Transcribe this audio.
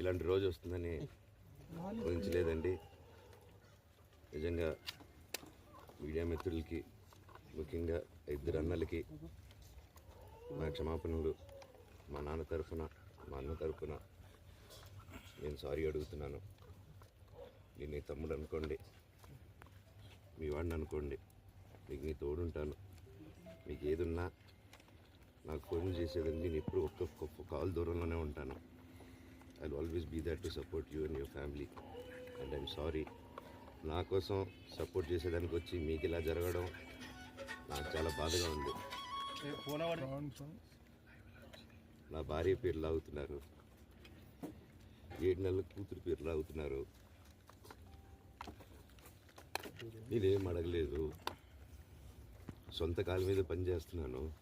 ఇలాంటి రోజు వస్తుందని ఊహించలేదండి. నిజంగా మీడియా మిత్రులకి ముఖ్యంగా ఇద్దరు అన్నలకి నా క్షమాపణలు మా నాన్న తరఫున మా అన్న తరఫున నేను సారీ అడుగుతున్నాను. నేను నీ తమ్ముడు అనుకోండి మీ వాడిని అనుకోండి మీకు నీ తోడుంటాను. మీకు ఏదున్నా నాకు ఫోన్ చేసేదండి నేను ఎప్పుడు ఒక్క ఒక్క కాల్ దూరంలోనే ఉంటాను. I always be that to support you and your family and I'm sorry నా కోసం సపోర్ట్ చేసేదానికి వచ్చి మీకు ఇలా జరగడం నాకు చాలా బాధగా ఉంది. నా భార్య పేరు లాగుతున్నారు. ఏడు నెలల కూతురు పేరు లాగుతున్నారు. నేనేం అడగలేదు. సొంత కాళ్ళ మీద పని చేస్తున్నాను.